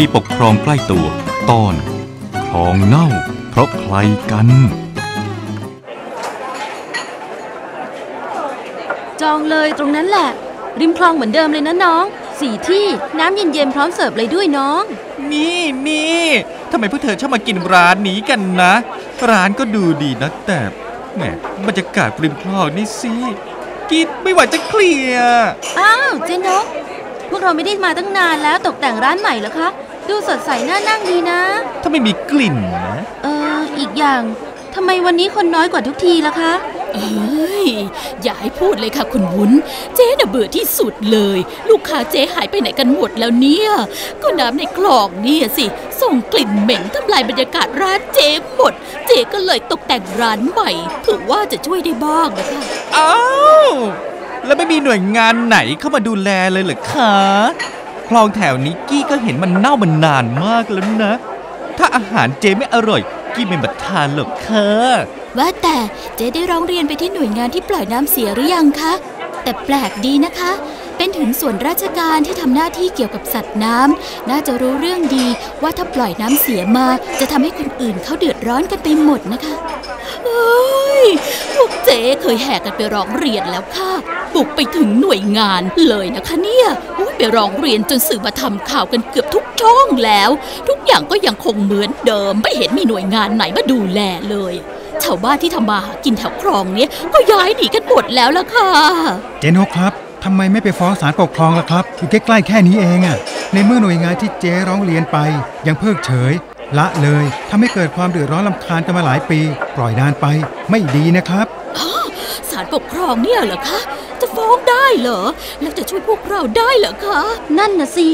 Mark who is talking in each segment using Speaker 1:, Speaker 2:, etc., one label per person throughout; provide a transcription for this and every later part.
Speaker 1: ดีปกครองใกล้ตัว ตอนคลองเน่า เพราะใครกัน
Speaker 2: จองเลยตรงนั้นแหละ ริมคลองเหมือนเดิมเลยนะน้อง สี่ที่น้ำเย็นๆพร้อมเสิร์ฟเลยด้วยน้อง
Speaker 3: นี่นี่ทำไมพวกเธอชอบมากินร้านนี้กันนะ ร้านก็ดูดีนะแต่แหมบรรยากาศริมคลองนี่สิกินไม่ไหวจะเคลียร์
Speaker 2: อ้าวเจนก พวกเราไม่ได้มาตั้งนานแล้วตกแต่งร้านใหม่เหรอคะ ดูสดใสน่านั่งดีนะ
Speaker 3: ถ้าไม่มีกลิ่นนะ
Speaker 2: เออ อีกอย่างทำไมวันนี้คนน้อยกว่าทุกทีล่ะคะ
Speaker 4: เอ้ย อย่าให้พูดเลยค่ะคุณวุ้น เจ๊น่ะเบื่อที่สุดเลย ลูกค้าเจ๊หายไปไหนกันหมดแล้วเนี่ย ก็น้ำในคลองเนี่ยสิ ส่งกลิ่นเหม็นทำลายบรรยากาศร้านเจ๊หมด เจ๊ก็เลยตกแต่งร้านใหม่เผื่อว่าจะช่วยได้บ้างนะคะ
Speaker 3: อ้าว แล้วไม่มีหน่วยงานไหนเข้ามาดูแลเลยเหรอคะคลองแถวนี้กี้ก็เห็นมันเน่ามานานมากแล้วนะ ถ้าอาหารเจไม่อร่อย กี้ไม่มาทานหรอกค่ะ
Speaker 4: ว่าแต่เจได้ร้องเรียนไปที่หน่วยงานที่ปล่อยน้ำเสียหรือยังคะ แต่แปลกดีนะคะ เป็นถึงส่วนราชการที่ทำหน้าที่เกี่ยวกับสัตว์น้ำน่าจะรู้เรื่องดีว่าถ้าปล่อยน้ำเสียมา จะทำให้คนอื่นเขาเดือดร้อนกันไปหมดนะคะ เอ้ยพวกเจ๊เคยแหกกันไปร้องเรียนแล้วค่ะ บุกไปถึงหน่วยงานเลยนะคะเนี่ยอุ๊ยไปร้องเรียนจนสื่อมาทำข่าวกันเกือบทุกช่องแล้ว ทุกอย่างก็ยังคงเหมือนเดิม ไม่เห็นมีหน่วยงานไหนมาดูแลเลยชาวบ้านที่ทำมาหากินแถวคลองเนี้ยก็ย้ายหนีกันหมดแล้วล่ะค่ะ
Speaker 5: เจนกครับทำไมไม่ไปฟ้องศาลปกครองล่ะครับอยู่ใกล้ๆแค่นี้เองอะในเมื่อหน่วยงานที่เจ๊ร้องเรียนไป ยังเพิกเฉย ละเลยทำให้เกิดความเดือดร้อนลำคาญกันมาหลายปี ปล่อยนานไปไม่ดีนะครับ
Speaker 4: ศาลปกครองเนี่ยเหรอคะ จะฟ้องได้เหรอ แล้วจะช่วยพวกเราได้เหรอคะ
Speaker 2: นั่นน่ะสิ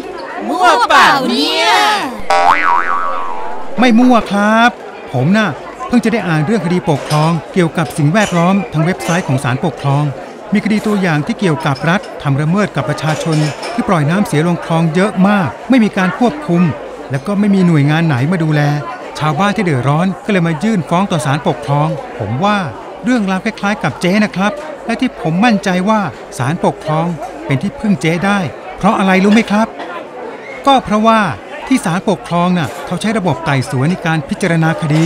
Speaker 3: มั่วเปล่าเนี่ย
Speaker 5: ไม่มั่วครับ ผมน่ะเพิ่งจะได้อ่านเรื่องคดีปกครอง เกี่ยวกับสิ่งแวดล้อมทางเว็บไซต์ของศาลปกครอง มีคดีตัวอย่างที่เกี่ยวกับรัฐทำระเมิดกับประชาชน ที่ปล่อยน้ำเสียลงคลองเยอะมาก ไม่มีการควบคุม แล้วก็ไม่มีหน่วยงานไหนมาดูแล ชาวบ้านที่เดือดร้อนก็เลยมายื่นฟ้องต่อศาลปกครอง ผมว่าเรื่องราวคล้ายๆ กับเจ๊นะครับ และที่ผมมั่นใจว่าศาลปกครองเป็นที่พึ่งเจ๊ได้ เพราะอะไรรู้ไหมครับ ก็เพราะว่าที่ศาลปกครองน่ะเขาใช้ระบบไต่สวนในการพิจารณาคดี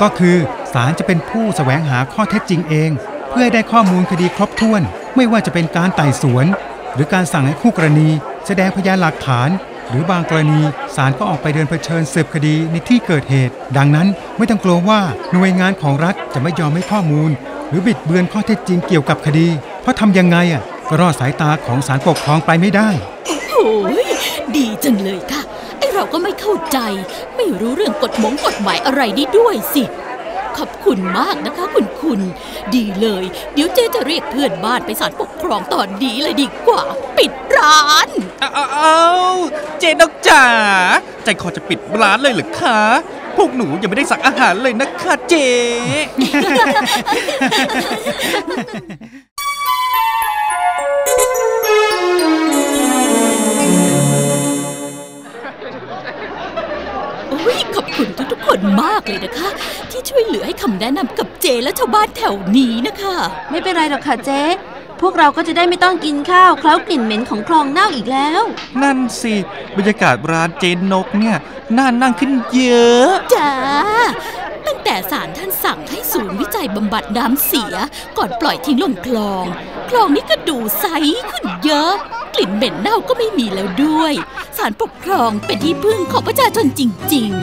Speaker 5: ก็คือศาลจะเป็นผู้แสวงหาข้อเท็จจริงเอง เพื่อให้ได้ข้อมูลคดีครบถ้วน ไม่ว่าจะเป็นการไต่สวน หรือการสั่งให้คู่กรณี แสดงพยานหลักฐาน หรือบางกรณีศาลก็ออกไปเดินเผชิญสืบคดีในที่เกิดเหตุ ดังนั้นไม่ต้องกลัวว่าหน่วยงานของรัฐจะไม่ยอมให้ข้อมูล หรือบิดเบือนข้อเท็จจริงเกี่ยวกับคดี เพราะทำยังไงอะก็รอดสายตาของศาลปกครองไปไม่ได้
Speaker 4: โอ้ยดีจังเลยค่ะไอเราก็ไม่เข้าใจ ไม่รู้เรื่องกฎหมงกฎหมายอะไรนี่ด้วยสิ ขอบคุณมากนะคะ คุณคุณ ดีเลย เดี๋ยวเจ๊จะเรียกเพื่อนบ้านไปศาลปกครองตอนนี้เลยดีกว่า ปิดร้าน
Speaker 3: อ้าวอ้าเจนกจ๋าใจคอจะปิดร้านเลยหรือคะพวกหนูยังไม่ได้สั่งอาหารเลยนะคะเจ
Speaker 4: คุณทุกๆคนมากเลยนะคะ ที่ช่วยเหลือให้คำแนะนำกับเจและชาวบ้านแถวนี้นะคะ
Speaker 2: ไม่เป็นไรหรอกค่ะเจ๊พวกเราก็จะได้ไม่ต้องกินข้าวเคล้ากลิ่นเหม็นของคลองเน่าอีกแล้ว
Speaker 3: นั่นสิ บรรยากาศร้านเจนนกเนี่ยน่านั่งขึ้นเยอะ
Speaker 4: จ้าตั้งแต่ศาลท่านสั่งให้ศูนย์วิจัยบำบัดน้ำเสีย ก่อนปล่อยทิ้งลงคลอง คลองนี้ก็ดูใสขึ้นเยอะก ลิ่นเหม็นเน่าก็ไม่มีแล้วด้วย สารปกครองเป็นที่พึ่งของประชาชนจริง ๆ